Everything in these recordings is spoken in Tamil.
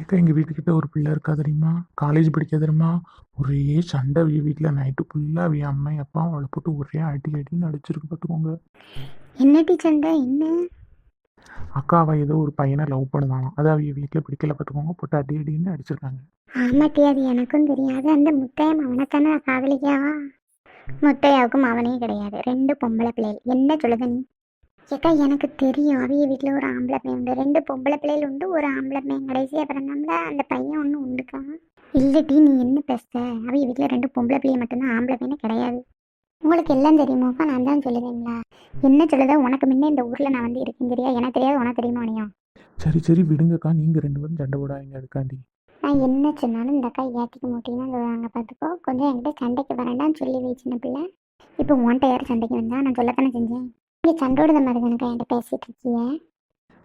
ஏக்கா எங்கள் வீட்டுக்கிட்ட ஒரு பிள்ளை இருக்கா தெரியுமா? காலேஜ் படிக்க தெரியுமா? ஒரே சண்டை வீ வீட்டில் நைட்டு ஃபுல்லாக வீ அம்மா அப்பா அவளை போட்டு ஒரே அடி அடின்னு அடிச்சிருக்கு பார்த்துக்கோங்க. என்ன டீச்சர்ண்ட என்ன? அக்கா அவள் ஏதோ ஒரு பையனை லவ் பண்ணுவானாம் அது அவங்க வீட்டில் பிடிக்கல பார்த்துக்கோங்க. போட்டு அடி அடின்னு அடிச்சிருக்காங்க ஆமாட்டி அது எனக்கும் தெரியாது. அந்த முத்தையம் அவனைத்தானே காதலிக்காவா முத்தையாவுக்கும் அவனே கிடையாது. ரெண்டு பொம்பளை பிள்ளைகள். என்ன சொல்லுத நீ? ஏக்கா எனக்கு தெரியும். அவிய வீட்டில் ஒரு ஆம்பளை பையன் உண்டு. ரெண்டு பொம்பளை பிள்ளைகள் உண்டு ஒரு ஆம்பளை பையன். கடைசியாக பிறந்தோம்ல அந்த பையன் ஒன்று உண்டுக்கா. இல்லட்டி நீ என்ன பேச அவிய வீட்டில் ரெண்டு பொம்பளை பிள்ளைய மட்டும்தான் ஆம்பளை பையனே கிடையாது. உங்களுக்கு எல்லாம் தெரியுமாக்கா நான் தான் சொல்லுவேங்களா என்ன சொல்லுத உனக்கு முன்னே இந்த ஊரில் நான் வந்து இருக்கேன் தெரியா எனக்கு தெரியாது உனக்கு தெரியுமா உனியும் சரி சரி விடுங்கக்கா. நீங்கள் ரெண்டு பேரும் சண்டை போடாதீங்க அதுக்காண்டி. நான் என்ன சொன்னாலும் இந்த அக்கா ஏற்றிக்க மாட்டேன்னு சொல்லுவாங்க பார்த்துக்கோ. கொஞ்சம் என்கிட்ட சண்டைக்கு வரேன்டான்னு சொல்லி வை சின்ன பிள்ளை. இப்போ உன்ட்ட யார் சண்டைக்கு வந்தா நான் சொல்லத்தானே செஞ்சேன்? நீங்கள் சண்டோட மாதிரி தானக்கா என்கிட்ட பேசிட்டு இருக்கிய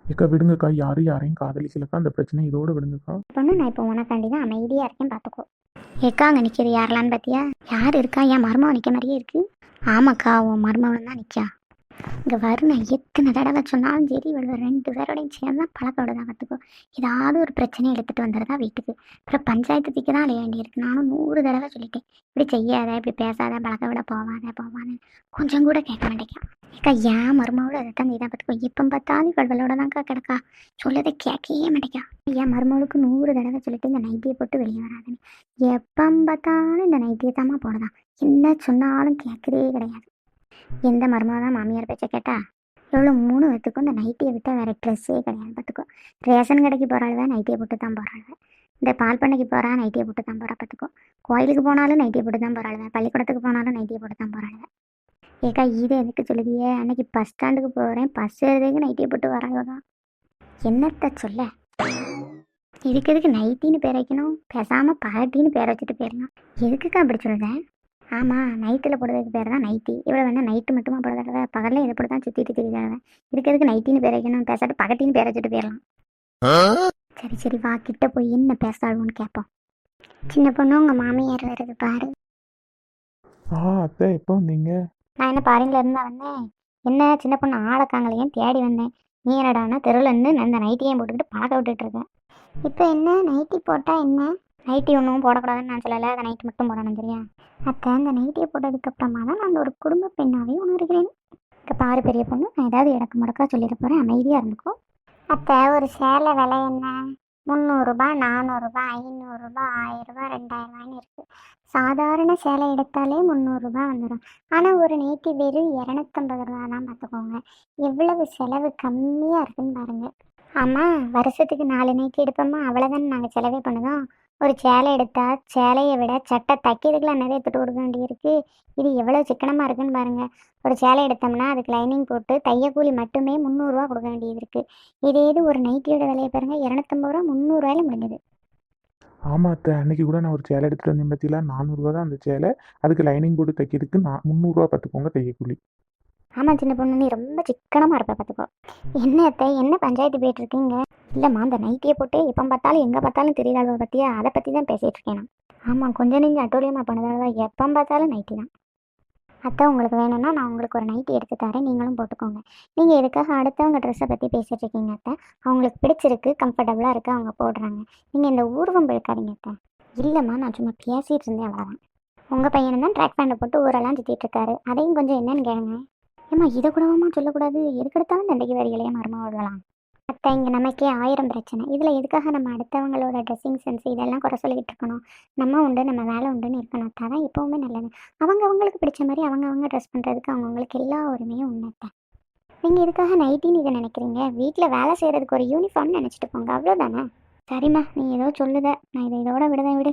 ஏக்கா விடுங்கக்கா. யாரும் யாரையும் காதலிக்கலக்கா. அந்த பிரச்சனை இதோட விடுங்கக்கா. பொண்ணு நான் இப்போ உனக்காண்டி தான் அமைதியாக இருக்கேன் பார்த்துக்கோ. ஏக்கா அங்கே நிற்கிது யாரெல்லான்னு பார்த்தியா யார் இருக்கா? என் மருமவன் நிற்க மாதிரியே இருக்கு? ஆமாக்கா உன் மருமவன் தான் நிற்கா இங்கே வரும் நான் எத்தனை தடவை சொன்னாலும் சரி இவ்வளோ ரெண்டு பேரோடையும் சேர்ந்து தான் பழக்க விடுதா பார்த்துக்கோ. ஏதாவது ஒரு பிரச்சனையை எடுத்துகிட்டு வந்துடுதா வீட்டுக்கு. அப்புறம் பஞ்சாயத்து தீக்கு தான் அலைய வேண்டியிருக்கு. நானும் நூறு தடவை சொல்லிட்டேன். இப்படி செய்யாத இப்படி பேசாத பழக்க விட போவாத போவாத கொஞ்சம் கூட கேட்க மாட்டேங்க ஏக்கா ஏன் மருமகளோட அதை தான் இதாக பார்த்துக்கோ. எப்போ பார்த்தாலும் இவளோட தான்க்கா கிடக்கா. சொல்லதை கேட்கவே மாட்டேக்கா. என் மருமகளுக்கு நூறு தடவை சொல்லிட்டு இந்த நைட்டியை போட்டு வெளியே வராதுன்னு. எப்போ பார்த்தாலும் இந்த நைட்டியை தாம்மா போடுதான். என்ன சொன்னாலும் கேட்கவே கிடையாது. எந்த மருமக தான் மாமியார் பேச்சை கேட்டா? எவ்வளோ மூணு பேத்துக்கும் இந்த நைட்டியை விட்டால் வேறு ட்ரெஸ்ஸே கிடையாது பார்த்துக்கோ ரேஷன் கடைக்கு போகிறாள்வ நைட்டியை போட்டு தான் போகிறாள் இந்த பால் பண்ணைக்கு போகிறா நைட்டியை போட்டு தான் போகிறா பார்த்துக்கோ கோயிலுக்கு போனாலும் நைட்டியை போட்டு தான் போகிறாள் பள்ளிக்கூடத்துக்கு போனாலும் நைட்டியை போட்டு தான் போகிறாள் ஏக்கா இது எதுக்கு சொல்லுதியே? அன்னைக்கு பஸ் ஸ்டாண்டுக்கு போகிறேன் பஸ் ஏறதுக்கு நைட்டியை போட்டு வராங்க என்னத்த சொல்ல? இதுக்கு எதுக்கு நைட்டின்னு பேர் வைக்கணும்? பேசாமல் பாட்டின்னு பேர் வச்சுட்டு போயிடலாம் எதுக்குக்கா அப்படி சொல்கிறேன் ஆமாம் நைட்டில் போடுறதுக்கு பேர் தான் நைட்டி இவ்வளோ வேணா நைட்டு மட்டுமா போடுறத? பகலில் இதை போட்டு தான் சுற்றிட்டு திரிதாங்க இதுக்கு எதுக்கு நைட்டின்னு பேர் வைக்கணும்? பேசாட்டு பகட்டின்னு பேர் வச்சுட்டு போயிடலாம் சரி சரி வா கிட்ட போய் என்ன பேசாளுன்னு கேட்போம். சின்ன பொண்ணு உங்கள் மாமியார் வருது பாரு. ஆ அத்தை எப்போ வந்தீங்க? நான் என்ன பாரின்ல இருந்தா வந்தேன். என்ன சின்ன பொண்ணு ஆளக்காங்களையும் தேடி வந்தேன். நீ என்னடான்னா தெருவில் இருந்து நான் இந்த நைட்டியும் போட்டுக்கிட்டு பழக்க விட்டுட்டு இருக்கேன்? இப்போ என்ன? நைட்டி போட்டால் என்ன? நைட்டி ஒன்றும் போடக்கூடாதுன்னு நான் சொல்லலை. அதை நைட்டி மட்டும் போடணும் சரியா? அத்தை அந்த நைட்டியை போட்டதுக்கு அப்புறமா தான் நான் ஒரு குடும்ப பெண்ணாவே உணர்கிறேன். இப்போ பாரு பெரிய பொண்ணு நான் ஏதாவது இடக்கு முடக்கா சொல்லிட போகிறேன் அமைதியாக இருந்துக்கும் அத்தை ஒரு சேலை விலை என்ன? முந்நூறுரூபா நானூறுரூபா ஐநூறுரூபா ஆயிரரூபா ரெண்டாயிரரூபான்னு இருக்குது சாதாரண சேலை எடுத்தாலே முந்நூறுரூபா வந்துடும் ஆனால் ஒரு நைட்டி வெறும் இரநூத்தம்பது ரூபா தான் பார்த்துக்கோங்க. எவ்வளவு செலவு கம்மியாக இருக்குன்னு பாருங்கள் ஆமாம் வருஷத்துக்கு நாலு நைட்டி எடுப்போமா? அவ்வளோதானே நாங்கள் செலவே பண்ணுதோம். ஒரு சேலை எடுத்தா சேலையை விட சட்டை தைக்கிறதுக்குலாம் நிறைய துட்டு கொடுக்க வேண்டியிருக்கு. இது எவ்வளோ சிக்கனமாக இருக்குன்னு பாருங்கள் ஒரு சேலை எடுத்தோம்னா அதுக்கு லைனிங் போட்டு தையக்கூலி மட்டுமே முந்நூறுரூவா கொடுக்க வேண்டியது இருக்குது இதே இது ஒரு நைட்டியோட விலையை பாருங்கள் இரநூத்தம்பது ரூபா முந்நூறுவாயில முடிஞ்சது. ஆமாம் அத்தை. அன்னைக்கு கூட நான் ஒரு சேலை எடுத்துகிட்டு வந்தேன் பற்றிலாம் நானூறுரூவா தான் அந்த சேலை. அதுக்கு லைனிங் போட்டு தைக்கிறதுக்கு நான் முந்நூறுரூவா பார்த்துக்கோங்க தையக்கூலி. ஆமாம் சின்ன பொண்ணு நீ ரொம்ப சிக்கனமாக இருப்ப பார்த்துக்கோ என்ன அத்தை? என்ன பஞ்சாயத்து போயிட்டு இருக்கீங்க இல்லைம்மா அந்த நைட்டியை போட்டு எப்போ பார்த்தாலும் எங்கே பார்த்தாலும் தெரியாதவ பற்றியா அதை பற்றி தான் பேசிகிட்டு இருக்கேன் நான். ஆமாம் கொஞ்சம் நீங்கள் அட்டோலியமாக பண்ணதால எப்போ பார்த்தாலும் நைட்டி தான். அத்தை உங்களுக்கு வேணும்னா நான் உங்களுக்கு ஒரு நைட்டி எடுத்து தரேன். நீங்களும் போட்டுக்கோங்க. நீங்கள் எதுக்காக அடுத்தவங்க ட்ரெஸ்ஸை பற்றி பேசிகிட்டு இருக்கீங்க அத்தை? அவங்களுக்கு பிடிச்சிருக்கு கம்ஃபர்டபுளாக இருக்குது அவங்க போடுறாங்க. நீங்கள் இந்த ஊர்வம் இருக்காதீங்க அத்தை. இல்லைம்மா நான் சும்மா பேசிகிட்டு இருந்தேன் அவ்வளோதான் உங்கள் பையனை தான் ட்ராக் பேண்டை போட்டு ஊரெல்லாம் சுற்றிட்டு இருக்காரு. அதையும் கொஞ்சம் என்னன்னு கேளுங்க. ஏம்மா இதை கூடவாமா சொல்லக்கூடாது? எதுக்கெடுத்தாலும் தண்டைக்கு வரிகளையே மரமாக விடலாம் அத்தை இங்கே நமக்கே ஆயிரம் பிரச்சனை. இதில் எதுக்காக நம்ம அடுத்தவங்களோட ட்ரெஸ்ஸிங் சென்ஸ் இதெல்லாம் குறை சொல்லிக்கிட்டு இருக்கணும்? நம்ம உண்டு நம்ம வேலை உண்டுன்னு இருக்கணும். அத்தை தான் எப்போவுமே நல்லது. அவங்க அவங்களுக்கு பிடிச்ச மாதிரி அவங்க அவங்க ட்ரெஸ் பண்ணுறதுக்கு அவங்கவுங்களுக்கு எல்லா உரிமையும் உண்டு நீங்கள் எதுக்காக நைட்டின்னு இதை நினைக்கிறீங்க? வீட்டில் வேலை செய்கிறதுக்கு ஒரு யூனிஃபார்ம்னு நினச்சிட்டு போங்க. அவ்வளோதானே சரிம்மா நீ ஏதோ சொல்லுத. நான் இதை இதோட விடுதேன் விடு.